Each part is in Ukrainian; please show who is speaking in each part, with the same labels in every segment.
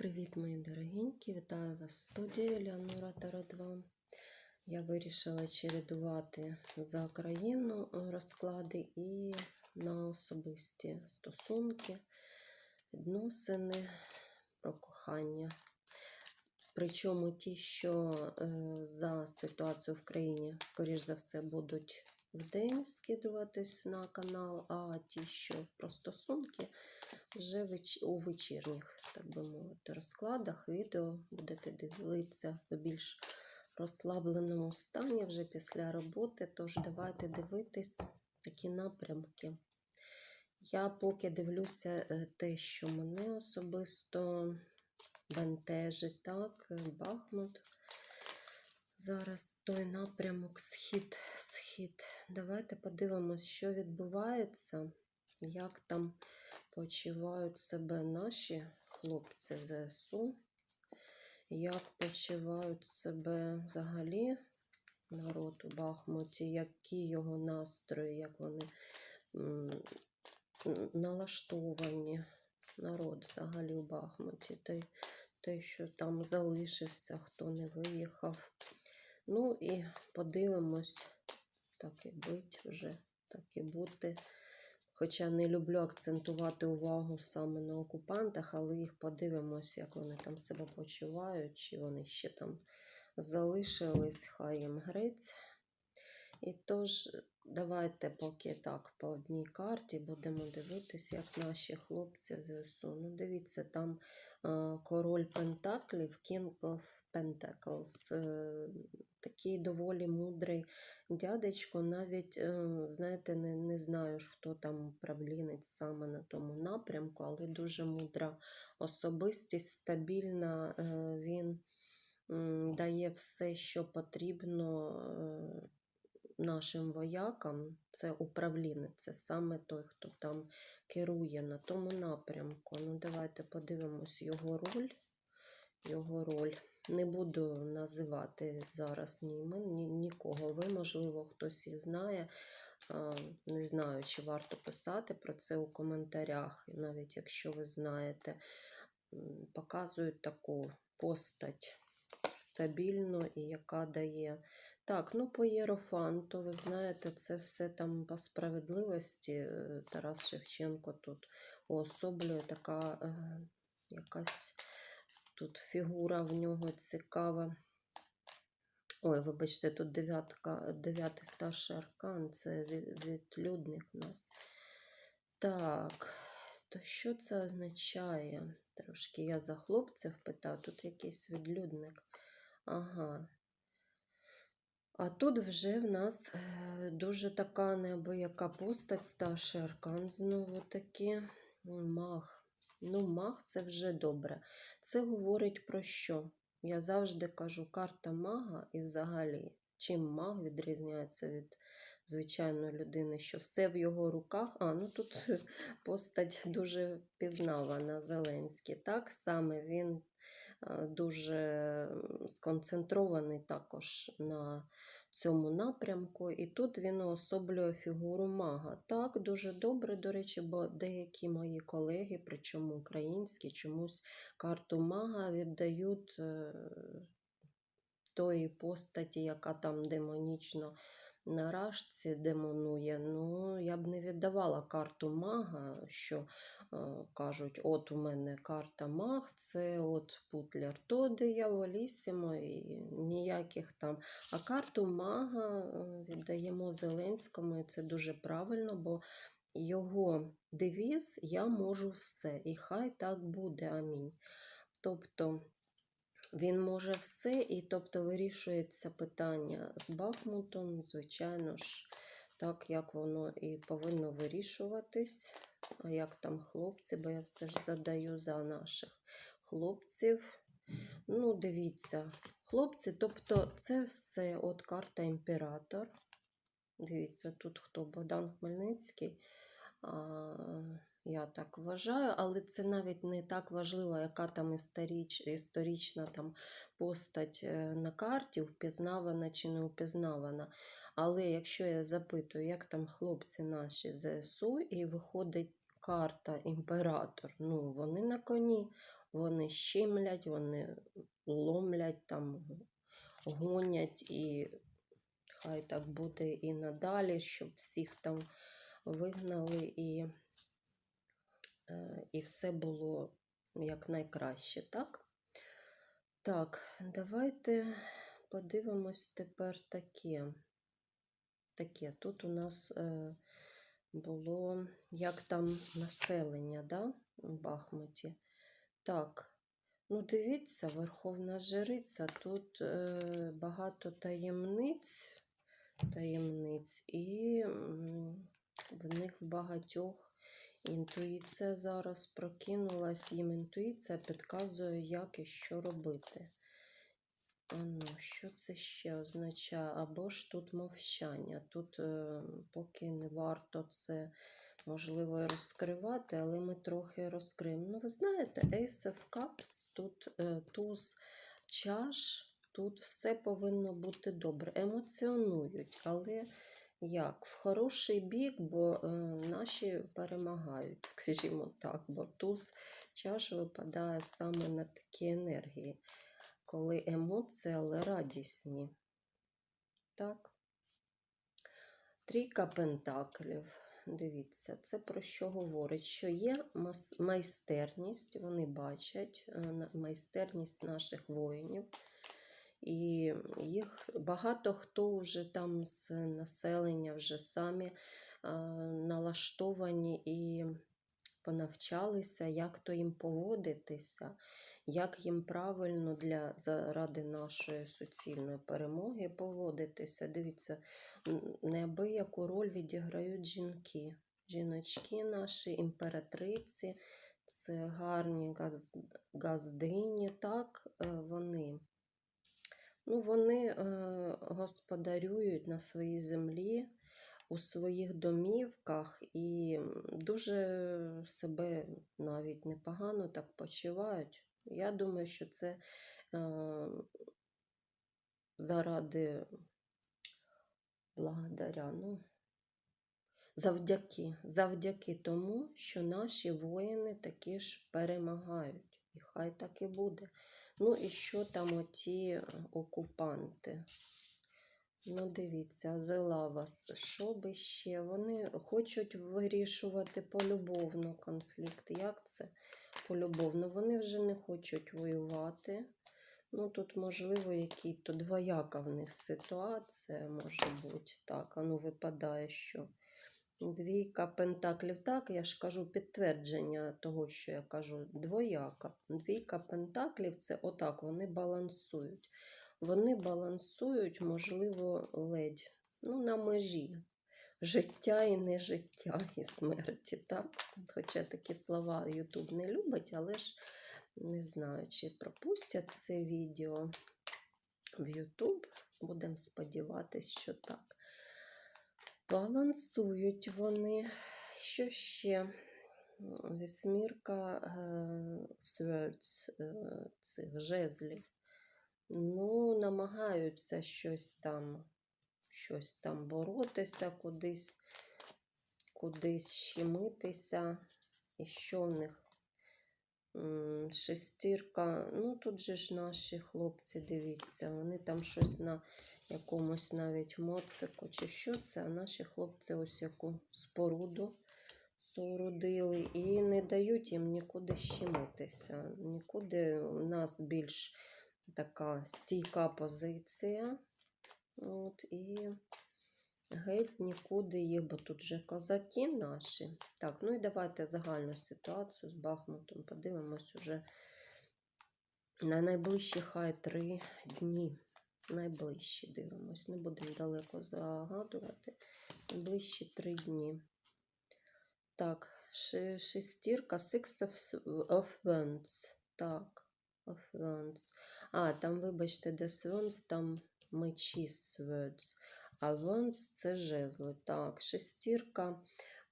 Speaker 1: Привіт, мої дорогенькі! Вітаю вас в студії Леонора Таро 2. Я вирішила чередувати за країну розклади і на особисті стосунки, відносини про кохання. Причому ті, що е, за ситуацію в країні, скоріш за все, будуть вдень скидуватись на канал, а ті, що про стосунки, вже у вечірніх, так би мовити, розкладах відео будете дивитися в більш розслабленому стані вже після роботи. Тож давайте дивитись такі напрямки. Я поки дивлюся е, те, що мене особисто бентежить, так, е, Бахмут. Зараз той напрямок схід, схід. Давайте подивимось, що відбувається, як там почувають себе наші хлопці ЗСУ, як почувають себе взагалі народ у Бахмуті, які його настрої, як вони налаштовані. Народ взагалі у Бахмуті, той, той, що там залишився, хто не виїхав. Ну і подивимось, так і бить вже, так і бути. Хоча не люблю акцентувати увагу саме на окупантах, але їх подивимось, як вони там себе почувають, чи вони ще там залишились, хай їм грець. І тож, давайте поки так по одній карті будемо дивитися, як наші хлопці ЗСУ. Ну, дивіться, там е, король Пентаклів, King of Pentacles. Е, такий доволі мудрий дядечко. Навіть, е, знаєте, не, не знаю, хто там управлінець саме на тому напрямку, але дуже мудра особистість, стабільна. Він дає все, що потрібно. Нашим воякам, це управлінець, це саме той, хто там керує на тому напрямку. Ну, давайте подивимось його роль. Його роль. Не буду називати зараз ні імен, ні, нікого. Ви, можливо, хтось і знає. Не знаю, чи варто писати про це у коментарях, навіть якщо ви знаєте, показують таку постать стабільну і яка дає. Так, ну по Єрофанту, ви знаєте, це все там по справедливості. Е, Тарас Шевченко тут уособлює така е, якась тут фігура в нього цікава. Ой, вибачте, тут дев'ятка, дев'ятий старший аркан, це від- відлюдник у нас. Так, то що це означає? Трошки я за хлопців питав, тут якийсь відлюдник. Ага. А тут вже в нас е, дуже така неабияка постать, старший аркан знову таки. Маг. Ну, маг це вже добре. Це говорить про що? Я завжди кажу, карта мага і взагалі, чим маг відрізняється від звичайної людини, що все в його руках. А, ну тут постать дуже впізнавана Зеленський. Так саме він дуже сконцентрований також на цьому напрямку. І тут він уособлює фігуру мага. Так, дуже добре, до речі, бо деякі мої колеги, причому українські, чомусь карту мага віддають е, тої постаті, яка там демонічно на рашці демонує. Ну, я б не віддавала карту мага, що е, кажуть, от у мене карта маг, це от Путлер, то дияволісімо і ніяких там. А карту мага е, віддаємо Зеленському, і це дуже правильно, бо його девіз я можу все. І хай так буде. Амінь. Тобто він може все, і тобто вирішується питання з Бахмутом, звичайно ж, так як воно і повинно вирішуватись. А як там хлопці, бо я все ж задаю за наших хлопців. Ну, дивіться, хлопці, тобто це все от карта імператор. Дивіться, тут хто Богдан Хмельницький. А, я так вважаю, але це навіть не так важливо, яка там історич, історична там постать е, на карті, впізнавана чи не впізнавана. Але якщо я запитую, як там хлопці наші ЗСУ, і виходить карта імператор, ну вони на коні. вони щемлять, вони ломлять, там, гонять, і хай так буде і надалі, щоб всіх там вигнали і, і все було як найкраще, так? Так, давайте подивимось тепер таке. Таке. Тут у нас е, було як там населення, да, у Бахмуті. Так, ну дивіться, Верховна Жриця, тут е, багато таємниць, таємниць, і в них в багатьох інтуїція зараз прокинулась, їм інтуїція підказує, як і що робити. Ну, що це ще означає? Або ж тут мовчання. Тут е, поки не варто це можливо розкривати, але ми трохи розкриємо. Ну, ви знаєте, Ace of Cups, тут е, туз чаш, тут все повинно бути добре. Емоціонують, але як? В хороший бік, бо е, наші перемагають, скажімо так, бо туз чаш випадає саме на такі енергії коли емоції, але радісні. Так. Трійка пентаклів. Дивіться, це про що говорить? Що є майстерність, вони бачать е, майстерність наших воїнів. І їх багато хто вже там з населення вже самі налаштовані і понавчалися, як то їм поводитися, як їм правильно для заради нашої суцільної перемоги поводитися. Дивіться, неабияку роль відіграють жінки. Жіночки наші, імператриці, це гарні газ, газдині, так, е, вони. Ну, вони е, господарюють на своїй землі, у своїх домівках і дуже себе навіть непогано так почувають. Я думаю, що це е, заради благодаря, ну, завдяки, завдяки тому, що наші воїни таки ж перемагають. І хай так і буде. Ну і що там оті е, окупанти? Ну, дивіться, зела вас. Що би ще? Вони хочуть вирішувати полюбовно конфлікт. Як це полюбовно? Вони вже не хочуть воювати. Ну, тут, можливо, який то двояка в них ситуація може бути. Так, а ну випадає, що двійка пентаклів. Так, я ж кажу підтвердження того, що я кажу, двояка. Двійка пентаклів це отак, вони балансують. Вони балансують, можливо, ледь ну, на межі життя і нежиття, і смерті. Так? Хоча такі слова Ютуб не любить, але ж не знаю, чи пропустять це відео в Ютуб. Будемо сподіватися, що так. Балансують вони. Що ще? Вісьмірка свердс е, цих жезлів. Ну, намагаються щось там, щось там боротися, кудись, кудись щемитися. І що в них? Шестірка. Ну, тут же ж наші хлопці, дивіться, вони там щось на якомусь навіть моцику чи що це, а наші хлопці ось яку споруду соорудили і не дають їм нікуди щемитися. Нікуди у нас більш така стійка позиція. От, і геть нікуди їх, бо тут же козаки наші. Так, ну і давайте загальну ситуацію з Бахмутом. Подивимось уже на найближчі хай три дні. Найближчі дивимось, не будемо далеко загадувати. Найближчі три дні. Так, шестірка, six of, wands. Так, of wands. А, там, вибачте, де Swans, там мечі Swords. А Wands це жезли. Так, шестірка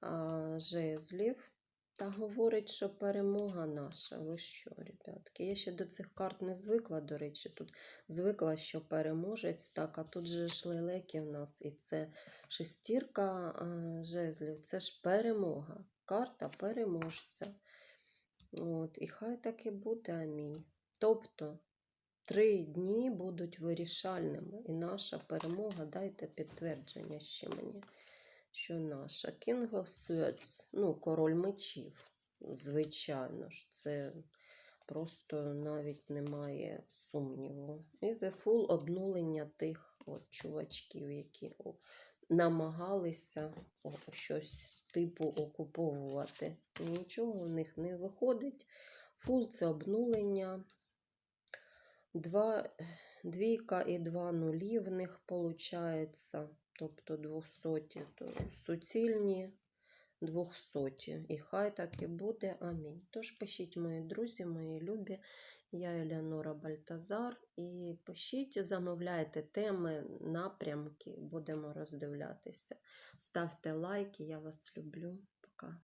Speaker 1: а, жезлів. Та говорить, що перемога наша. Ви що, ребятки? Я ще до цих карт не звикла, до речі, тут звикла, що переможець. Так, а тут же ж лелеки в нас. І це шестірка жезлів. Це ж перемога. Карта переможця. От, і хай так і буде, амінь. Тобто, три дні будуть вирішальними, і наша перемога, дайте підтвердження ще мені, що наша. King of Swords, ну, король мечів, звичайно ж, це просто навіть немає сумніву. І The Full обнулення тих от, чувачків, які намагалися о, щось типу окуповувати. Нічого в них не виходить. Фул це обнулення. Два, двійка і два нулі в них виходить. Тобто двохсоті, то суцільні двохсоті. І хай так і буде. Амінь. Тож пишіть, мої друзі, мої любі. Я Елеонора Бальтазар. І пишіть, замовляйте теми, напрямки, будемо роздивлятися. Ставте лайки, я вас люблю. Пока.